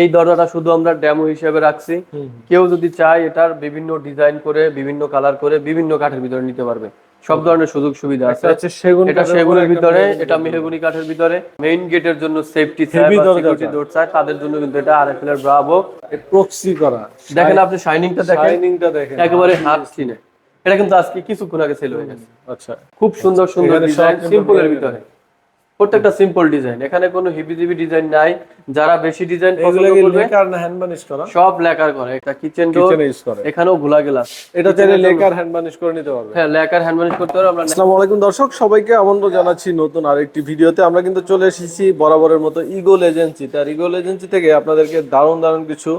এই দরজাটা শুধু আমরা ডেমো হিসেবে রাখছি। কেউ যদি চায় এটার বিভিন্ন ডিজাইন করে বিভিন্ন কালার করে বিভিন্ন কাঠের ভিতরে নিতে পারবে। সব ধরনের সুযোগ সুবিধা আছে। এটা সেগুনের ভিতরে এটা মেহগুনি কাঠের ভিতরে। মেইন গেটের জন্য সেফটি সিকিউরিটি। ডোর চায় তাদের জন্য কিন্তু এটা আরএফএল এর ব্রাভো প্রক্সি করা। দেখেন আপনি শাইনিংটা দেখেন। শাইনিংটা দেখেন। একেবারে হাত ছিনে এটা কিন্তু আজকে কিছুক্ষণ আগে সেল হয়ে গেছে। আচ্ছা। খুব সুন্দর সুন্দর ডিজাইন সিম্পলের ভিতরে। প্রত্যেকটা সিম্পল ডিজাইন এখানে কোনো হিবিজিবি ডিজাইন নাই। যারা বেশি ডিজাইন পছন্দ করবে লেকার না হ্যান্ড বানিশ করা? সব লেকার করে। একটা কিচেন ডোর কিচেনে ইউজ করে। এখানেও ঘোলা গ্লাস এটা চাইলে লেকার হ্যান্ড বানিশ করে নিতে পারবে। হ্যাঁ লেকার হ্যান্ড ম্যানেজ করতে পারবে আমরা আসসালামু আলাইকুম দর্শক সবাইকে আমন্ত্রণ জানাচ্ছি নতুন আরেকটি ভিডিওতে। আমরা কিন্তু চলে এসেছি বরাবরের মতো ইগোল এজেন্সি তার ইগোল এজেন্সি থেকে আপনাদেরকে দারুণ দারুণ কিছু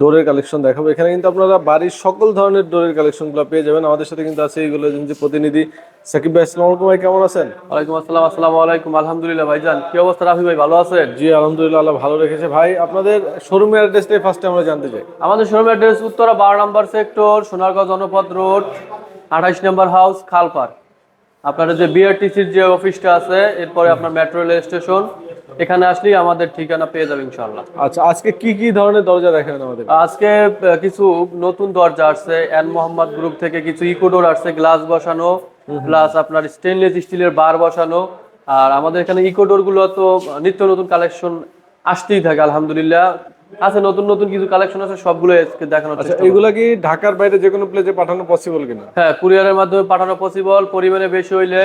ডোরের কালেকশন দেখাবো। এখানে কিন্তু আপনারা বাড়ির সকল ধরনের ডোরের কালেকশনগুলো পেয়ে যাবেন। আমাদের সাথে কিন্তু আছে এইগুলো এজেন্সি প্রতিনিধি সাকিব ভাই আসসালামু আলাইকুম ভাই কেমন আছেন? ওয়ালাইকুম আসসালাম আসসালামু আলাইকুম আলহামদুলিল্লাহ ভাইজান কি অবস্থা রাফি ভাই ভালো আছেন? জি আলহামদুলিল্লাহ আল্লাহ ভালো রেখেছে। ভাই আপনাদের শোরুমের অ্যাড্রেসটাই ফার্স্টে আমরা জানতে চাই। আমাদের শোরুম অ্যাড্রেস উত্তরা বারো নম্বর সেক্টর সোনারগাঁও জনপদ রোড আঠাইশ নম্বর হাউস খালপার আপনার যে বিআরটিসির যে অফিসটা আছে এরপরে আপনার মেট্রো রেল স্টেশন এখানে আসলেই আমাদের ঠিকানা পেয়ে যাবে ইনশাল্লাহ আচ্ছা আজকে কি কি ধরনের দরজা দেখেন আমাদের? আজকে কিছু নতুন দরজা আসছে এন মোহাম্মদ গ্রুপ থেকে কিছু ইকোডোর আসছে গ্লাস বসানো প্লাস আপনার স্টেনলেস স্টিলের বার বসানো আর আমাদের এখানে ইকোডোরগুলো তো নিত্য নতুন কালেকশন আসতেই থাকে আলহামদুলিল্লাহ। আছে নতুন নতুন কিছু কালেকশন আছে সবগুলো আজকে দেখানোর আচ্ছা চেষ্টা করব। এগুলা কি ঢাকার বাইরে যে কোনো প্লেসে পাঠানো পসিবল কিনা? হ্যাঁ কুরিয়ারের মাধ্যমে পাঠানো পসিবল পরিমাণে বেশি হইলে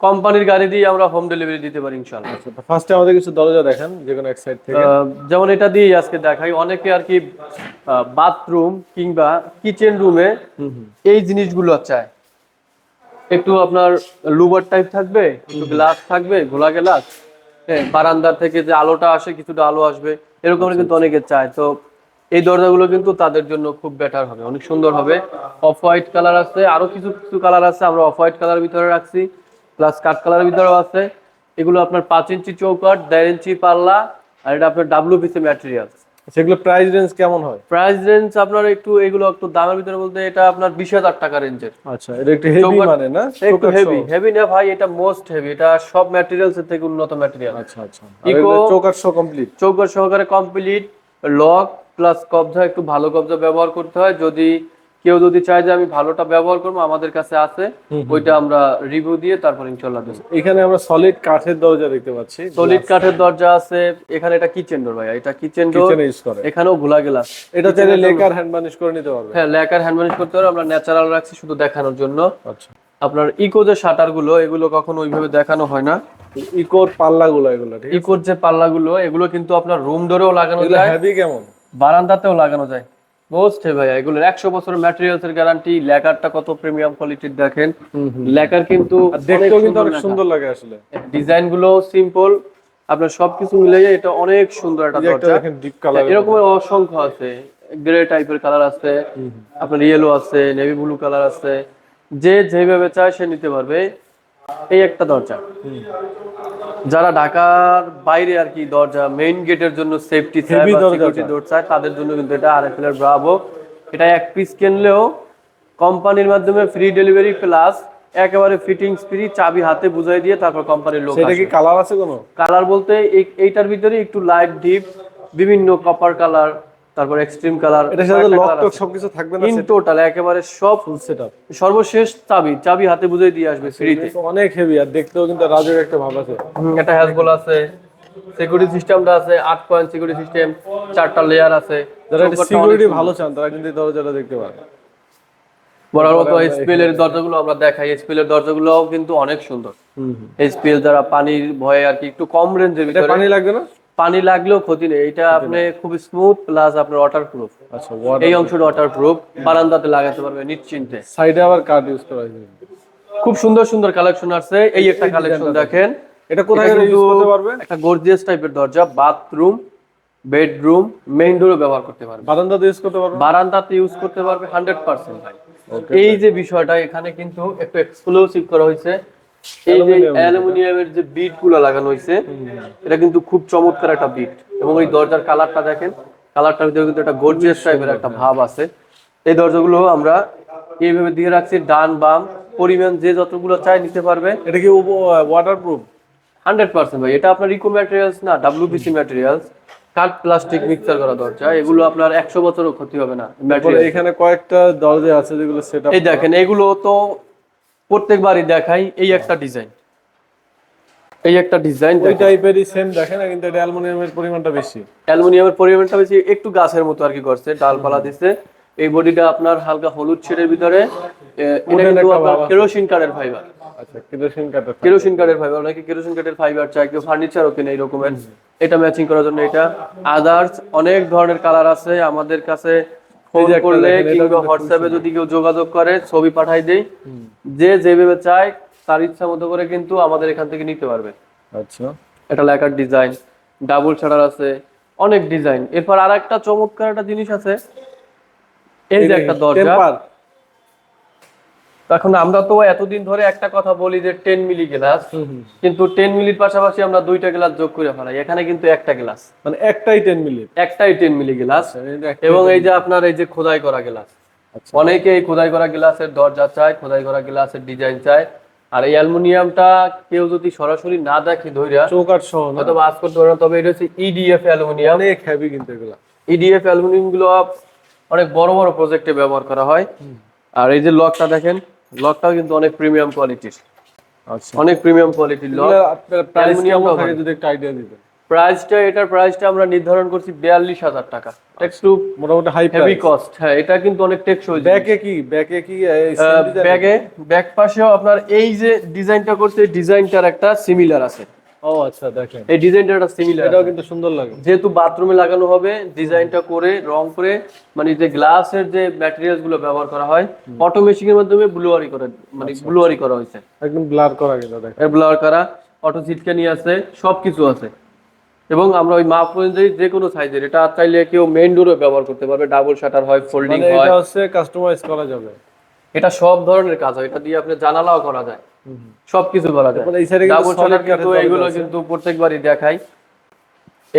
কোম্পানির গাড়ি দিয়ে আমরা হোম ডেলিভারি দিতে পারি ইনশাল্লাহ ফার্স্টে আমাদের কিছু দরজা দেখেন যে কোনো এক সাইড থেকে। যেমন এটা দিয়ে আজকে দেখাই অনেকে আর কি বাথরুম কিংবা কিচেন রুমে এই জিনিসগুলো চায়। একটু আপনার লুবার টাইপ থাকবে একটু গ্লাস থাকবে ঘোলা গ্লাস বারান্দার থেকে যে আলোটা আসে কিছুটা আলো আসবে এরকম কিন্তু অনেকে চায়। তো এই দরজাগুলো কিন্তু তাদের জন্য খুব বেটার হবে অনেক সুন্দর হবে। অফ হোয়াইট কালার আছে আরও কিছু কিছু কালার আছে আমরা অফ হোয়াইট কালার ভিতরে রাখছি প্লাস কাঠ কালার ভিতরেও আছে। এগুলো আপনার পাঁচ ইঞ্চি চৌকাট দেড় ইঞ্চি পাল্লা আর এটা আপনার ডাব্লিউ ডাব্লিউপিসি ম্যাটেরিয়াল সেগুলো প্রাইস রেঞ্জ কেমন হয়? প্রাইস রেঞ্জ আপনার একটু এগুলো একটু দামের ভিতরে বলতে এটা আপনার বিশ হাজার টাকা রেঞ্জের আচ্ছা এটা একটু হেভি মানে না? একটু হেভি হেভি না ভাই এটা মোস্ট হেভি এটা সব ম্যাটেরিয়ালস এর থেকে উন্নত ম্যাটেরিয়াল আচ্ছা আচ্ছা। ইকো চৌকার সহ কমপ্লিট চৌকার সহকারে কমপ্লিট লক প্লাস কবজা একটু ভালো কবজা ব্যবহার করতে হয়। যদি কেউ যদি চায় যে আমি ভালোটা ব্যবহার করব আমাদের কাছে আছে ওইটা আমরা রিভিউ দিয়ে তারপর ইনশাল্লাহ দেবো। এখানে আমরা সলিড কাঠের দরজা দেখতে পাচ্ছি। সলিড কাঠের দরজা আছে এখানে এটা কিচেন ডোর ভাই এটা কিচেন ডোর এখানেও ঘোলা গ্লাস এটা চাইলে লেকার হ্যান্ড বানিশ করে নিতে পারবে। হ্যাঁ লেকার হ্যান্ড ম্যানেজ করতে হবে আমরা ন্যাচারাল রাখছি শুধু দেখানোর জন্য। আচ্ছা। আপনার ইকো যে শাটারগুলো এগুলো কখনো ওইভাবে দেখানো হয় না। ইকোর পাল্লা গুলো এগুলো ইকোর যে পাল্লাগুলো এগুলো কিন্তু আপনার রুম ডোরেও লাগানো যায়। হেভি কেমন? বারান্দাতেও লাগানো যায়। মোস্ট ভাইয়া এগুলো একশো বছরের ম্যাটেরিয়ালস এর গ্যারান্টি লেকারটা কত প্রিমিয়াম কোয়ালিটির দেখেন। লেকার কিন্তু দেখতেও কিন্তু অনেক সুন্দর লাগে আসলে। ডিজাইনগুলো সিম্পল আপনার সবকিছু মিলে এটা অনেক সুন্দর একটা দরজা। এরকম অসংখ্য আছে। গ্রে টাইপের কালার আছে আপনার ইয়েলো আছে নেভি ব্লু কালার আছে। যে যেভাবে চায় সে নিতে পারবে। এই একটা দরজা। যারা ঢাকার বাইরে আর কি দরজা মেইন গেটের জন্য সেফটি সিকিউরিটি। ডোর চায় তাদের জন্য কিন্তু এটা আরএফএল এর ব্রাভো এটা এক পিস কিনলেও কোম্পানির মাধ্যমে ফ্রি ডেলিভারি প্লাস একেবারে ফিটিংস ফ্রি চাবি হাতে বুঝাই দিয়ে তারপর কোম্পানির লোক সেটা কি কালার আছে কোনো? কালার বলতে এইটার ভিতরে একটু লাইট ডিপ বিভিন্ন কপার কালার তারপর এক্সট্রিম কালার এটার সাথে লক টক সবকিছু থাকবে না ইন টোটাল একেবারে সব ফুল সেটআপ সর্বশেষ চাবি চাবি হাতে বুঝিয়ে দিয়ে আসবে ফ্রিতে অনেক হেভি আর দেখতেও কিন্তু রাজের একটা ভাব আছে। একটা হ্যাজবল আছে সিকিউরিটি সিস্টেমটা আছে আট পয়েন্ট সিকিউরিটি সিস্টেম চারটা লেয়ার আছে। যারা সিকিউরিটি ভালো চান তারা কিন্তু এই দরজাটা দেখতে পারে। বলার মতো এসপিএল এর দরজাগুলো আমরা দেখাই। এসপিএল এর দরজাগুলোও কিন্তু অনেক সুন্দর। এসপিএল যারা পানির ভয়ে আর কি একটু কম রেঞ্জের ভিতরে পানি লাগবে না? পানি লাগলেও ক্ষতি নেই। এটা আপনি খুব স্মুথ প্লাস আপনার ওয়াটার প্রুফ আচ্ছা এই অংশটা ওয়াটার প্রুফ বারান্দাতে লাগাতে পারবে নিশ্চিন্তে। সাইডে আবার কার্ড ইউজ করা হয়েছে। খুব সুন্দর সুন্দর কালেকশন আছে এই একটা কালেকশন দেখেন। এটা কোথায় ইউজ করতে পারবে? একটা গর্জিয়াস টাইপের দরজা বাথরুম বেডরুম মেইন ডোরও ব্যবহার করতে পারবে। বারান্দাতে ইউজ করতে পারবে? বারান্দাতে ইউজ করতে পারবে হান্ড্রেড পার্সেন্ট ভাই এই যে বিষয়টা এখানে কিন্তু একটু এক্সক্লুসিভ করা হয়েছে। এই যে অ্যালুমিনিয়ামের যে বিটগুলো লাগানো হয়েছে এটা কিন্তু খুব চমৎকার একটা বিট এবং দরজার কালারটা দেখেন কালারটার ভিতরে কিন্তু একটা গর্জিয়াস টাইপের একটা ভাব আছে। এই দরজাগুলো আমরা এইভাবে দিয়ে রাখছি ডান বাম পরিমাণ যে যতগুলো চাই নিতে পারবে। এটা কি ওয়াটার প্রুফ হান্ড্রেড পার্সেন্ট ভাই এটা আপনার ইকো ম্যাটেরিয়ালস না ডাব্লিউপিসি ম্যাটেরিয়ালস কাঠ প্লাস্টিক মিক্সার করা দরজা এগুলো আপনার একশো বছরও ক্ষতি হবে না এখানে কয়েকটা দরজা আছে যেগুলো সেটা এই দেখেন এগুলো তো প্রত্যেকবারই দেখাই এই একটা ডিজাইন এই একটা ডিজাইন ওই টাইপেরই সেম দেখেন না কিন্তু এটা অ্যালুমিনিয়ামের পরিমাণটা বেশি। অ্যালুমিনিয়ামের পরিমাণটা বেশি একটু গাছের মতো আর কি করছে ডালপালা দিছে। এই বডিটা আপনার হালকা হলুদ শেডের ভিতরে। এটা কিন্তু আপনার কেরোসিন কাঠের ফাইবার আচ্ছা কেরোসিন কাঠের কেরোসিন কাঠের ফাইবার অনেকে কেরোসিন কাঠের ফাইবার চায় কেউ ফার্নিচারও কিনে এই রকমের। এটা ম্যাচিং করার জন্য এটা। আদার্স অনেক ধরনের কালার আছে। আমাদের কাছে ফোন করলে কিংবা হোয়াটসঅ্যাপে যদি কেউ যোগাযোগ করে ছবি পাঠাই দেই। যে যেভাবে চায় তার ইচ্ছা মতো করে কিন্তু আমাদের এখান থেকে নিতে পারবে। আচ্ছা। এটা লেখার ডিজাইন ডাবল শাটার আছে অনেক ডিজাইন এরপর আর একটা চমৎকার একটা জিনিস আছে। এই যে একটা দরজা এখন আমরা তো এতদিন ধরে একটা কথা বলি যে টেন মিলি গ্লাস কিন্তু টেন মিলির পাশাপাশি আমরা দুইটা গ্লাস যোগ করে ফেলাই। এখানে কিন্তু একটা গ্লাস মানে একটাই টেন মিলি একটাই টেন মিলি গ্লাস এবং এই যে আপনার এই যে খোদাই করা গ্লাস আচ্ছা। অনেকে এই খোদাই করা গ্লাসের দরজা চায় খোদাই করা গ্লাসের ডিজাইন চায়। আর এই অ্যালুমিনিয়ামটা কেউ যদি সরাসরি না দেখে ধইরা চৌকাট সহ হয়তো আজ করতে পারে তবে এটা হচ্ছে E ইডিএফ অ্যালুমিনিয়াম। অনেক হেভি কিন্তু এগুলো। ইডিএফ অ্যালুমিনিয়ামগুলো অনেক বড় বড় প্রজেক্টে ব্যবহার করা হয়। আর এই যে লকটা দেখেন লকটাও কিন্তু অনেক প্রিমিয়াম কোয়ালিটির আচ্ছা। অনেক প্রিমিয়াম কোয়ালিটির লক। অ্যালুমিনিয়াম থাকে। যদি একটা আইডিয়া দিবেন প্রাইসটা এটার প্রাইসটা আমরা নির্ধারণ করছি বিয়াল্লিশ হাজার টাকা। একটু মোটামুটি হাই হেভি কস্ট হ্যাঁ এটা কিন্তু অনেক টেকসই ব্যাকে কি? ব্যাকে কি? ব্যাগে ব্যাক পাশেও আপনার এই যে ডিজাইনটা করছে ডিজাইনটার একটা সিমিলার আছে। ও আচ্ছা দেখেন। এই ডিজাইনটার একটা সিমিলার এটাও কিন্তু সুন্দর লাগে। যেহেতু বাথরুমে লাগানো হবে ডিজাইনটা করে রং করে মানে যে গ্লাসের যে ম্যাটেরিয়ালসগুলো ব্যবহার করা হয় অটোমেশিং এর মাধ্যমে ব্লুয়ারি করে মানে ব্লুয়ারি করা হয়েছে। একদম ব্লার করা গেল দেখেন। ব্লার করা অটো নিয়ে আছে সবকিছু আছে। এবং আমরা ওই মাপ অনুযায়ী যে কোনো সাইজের এটা চাইলে কেউ মেইন ডোরও ব্যবহার করতে পারবে ডাবল শাটার হয় ফোল্ডিং মানে হয়। এটা হচ্ছে কাস্টমাইজ করা যাবে। এটা সব ধরনের কাজ হয় এটা দিয়ে আপনি জানালাও করা যায়। সবকিছু করা যায়। এই সাইডে কিন্তু এগুলো প্রত্যেকবারই দেখাই।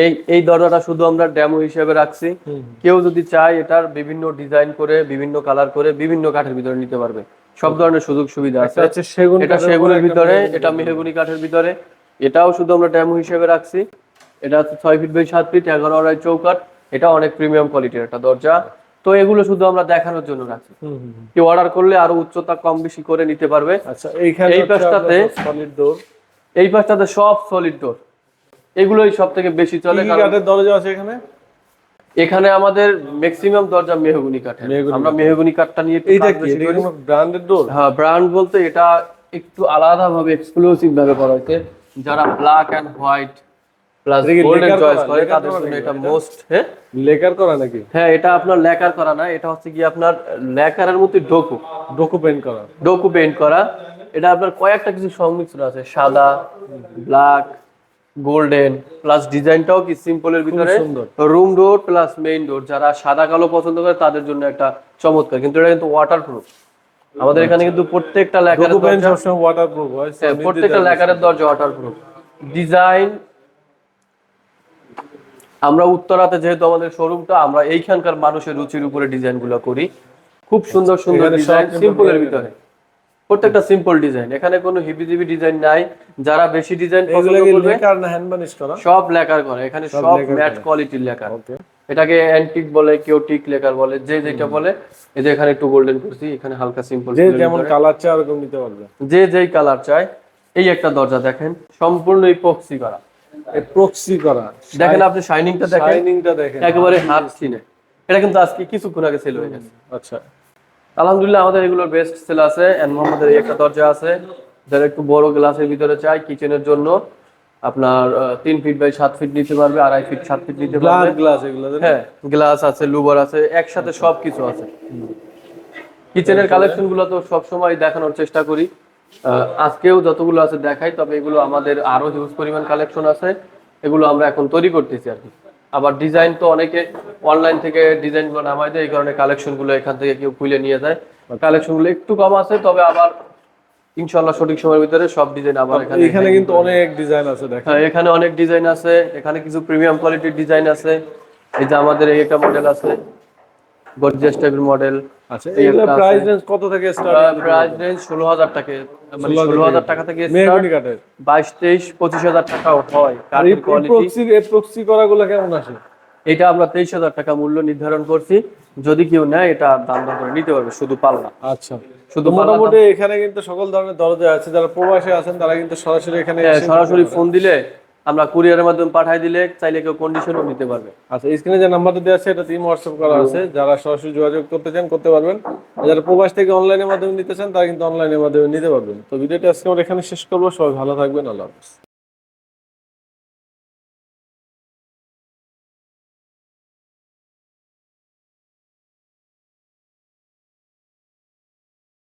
এই এই দরজাটা শুধু আমরা ডেমো হিসেবে রাখছি। কেউ যদি চায় এটার বিভিন্ন ডিজাইন করে বিভিন্ন কালার করে বিভিন্ন কাঠের ভিতরে নিতে পারবে। সব ধরনের সুযোগ সুবিধা আছে। এটা সেগুনের ভিতরে এটা মেহগুনি কাঠের ভিতরে। এটাও শুধু আমরা ডেমো হিসেবে রাখছি। এটা হচ্ছে ছয় ফিট বাই সাত ফিট এগারো আড়াই চৌকাট এটা অনেক প্রিমিয়াম কোয়ালিটির একটা দরজা। তো এগুলো শুধু আমরা দেখানোর জন্য রাখছি। কেউ অর্ডার করলে আরও উচ্চতা কম বেশি করে নিতে পারবে। আচ্ছা এইখানে এই পাশটাতে- সলিড ডোর এই পাশটাতে সব সলিড ডোর এগুলোই সব থেকে বেশি চলে কি কাঠের দরজা আছে এখানে? এখানে আমাদের ম্যাক্সিমাম দরজা মেহগুনি কাঠের। আমরা মেহগুনি কাঠটা নিয়ে কি? এটা ব্র্যান্ডেড ডোর হ্যাঁ ব্র্যান্ড বলতে এটা একটু আলাদা ভাবে এক্সক্লুসিভ ভাবে করা হয়েছে। যারা black and white plus golden choice করে? তাদের জন্য এটা এটা? মোস্ট হ্যাঁ? লেকার করা নাকি? হ্যাঁ এটা আপনার লেকার করা না এটা হচ্ছে কি আপনার লেকারের মধ্যে ডোকু ডোকু পেন্ট করা। ডোকু করা। এটা আপনার কয়েকটা কিছু সংমিশ্রণ আছে সাদা ব্ল্যাক গোল্ডেন প্লাস ডিজাইনটাও কি সিম্পলের ভিতরে? Room door plus main door যারা সাদা কালো পছন্দ করে তাদের জন্য একটা চমৎকার। কিন্তু এটা কিন্তু ওয়াটারপ্রুফ আমাদের এখানে কিন্তু প্রত্যেকটা দরজা সবসময় ওয়াটারপ্রুফ হয় প্রত্যেকটা লেকারের দরজা ওয়াটারপ্রুফ ডিজাইন আমরা উত্তরাতে যেহেতু আমাদের শোরুমটা আমরা এইখানকার মানুষের রুচির উপরে ডিজাইনগুলো করি। খুব সুন্দর সুন্দর ডিজাইন সিম্পলের ভিতরে। প্রত্যেকটা সিম্পল ডিজাইন। এখানে কোনো হিবিজিবি ডিজাইন নাই। যারা বেশি ডিজাইন পছন্দ করবে সব লেকার করে। এখানে সব ম্যাট কোয়ালিটির লেকার। এটাকে অ্যান্টিক বলে কেউ টিক লেকার বলে যে যেটা বলে এই যে এখানে একটু গোল্ডেন করছি এখানে হালকা সিম্পল যে যেমন কালার চাই ওরকম নিতে পারবে। যে যেই কালার চায় এই একটা দরজা দেখেন সম্পূর্ণ ইপক্সি করা। প্রক্সি করা। দেখেন আপনি শাইনিংটা দেখেন। শাইনিংটা দেখেন। একেবারে হাত এটা কিন্তু আজকে কিছুক্ষণ আগে সেল হয়ে গেছে। আচ্ছা। আলহামদুলিল্লাহ আমাদের এগুলোর বেস্ট সেল আছে। এন্ড মোহাম্মদের এই একটা দরজা আছে। যারা একটু বড় গ্লাসের ভিতরে চায় কিচেনের জন্য আপনার তিন ফিট বাই সাত ফিট নিতে পারবে আড়াই ফিট সাত ফিট নিতে পারবে। গ্লাস এগুলো হ্যাঁ গ্লাস আছে লুবার আছে একসাথে সব কিছু আছে। কিচেনের কালেকশনগুলো তো সবসময় দেখানোর চেষ্টা করি। আজকেও যতগুলো আছে দেখাই তবে এগুলো আমাদের আরও হিউজ পরিমাণ কালেকশন আছে। এগুলো আমরা এখন তৈরি করতেছি আর কি। আবার ডিজাইন তো অনেকে অনলাইন থেকে ডিজাইনগুলো নামাই দেয় এই কারণে কালেকশনগুলো এখান থেকে কেউ খুলে নিয়ে যায়। কালেকশনগুলো একটু কম আছে তবে আবার ইনশাল্লাহ সঠিক সময়ের ভিতরে সব ডিজাইন আবার এখানে এখানে কিন্তু অনেক ডিজাইন আছে দেখেন। হ্যাঁ এখানে অনেক ডিজাইন আছে এখানে কিছু প্রিমিয়াম কোয়ালিটির ডিজাইন আছে। এই যে আমাদের এই একটা মডেল আছে গর্জিয়াস টাইপের মডেল আচ্ছা এগুলো। প্রাইস রেঞ্জ কত থেকে স্টার্ট প্রাইস রেঞ্জ ষোলো হাজার টাকা মানে 16,000 টাকা থেকে বাইশ তেইশ পঁচিশ হাজার টাকাও হয়। কোয়ালিটি করাগুলো কেমন আসে? এটা আমরা তেইশ হাজার টাকা মূল্য নির্ধারণ করছি। যদি কেউ নেয় এটা দাম দর করে নিতে পারবে শুধু পাল্লা। আচ্ছা। শুধু মোটামুটি এখানে কিন্তু সকল ধরনের দরজা আছে। যারা প্রবাসে আছেন তারা কিন্তু সরাসরি এখানে হ্যাঁ, সরাসরি ফোন দিলে আমরা কুরিয়ারের মাধ্যমে পাঠিয়ে দিলে চাইলে কেউ কন্ডিশনও নিতে পারবে। আচ্ছা স্ক্রিনে যে নাম্বারটা দেওয়া আছে এটা টিম হোয়াটসঅ্যাপ করা আছে। যারা সরাসরি যোগাযোগ করতে চান করতে পারবেন। যারা প্রবাস থেকে অনলাইনের মাধ্যমে নিতে চান তারা কিন্তু অনলাইনের মাধ্যমে নিতে পারবেন। তো ভিডিওটা আজকে আমরা এখানে শেষ করব। সবাই ভালো থাকবেন। আল্লাহ হাফেজ।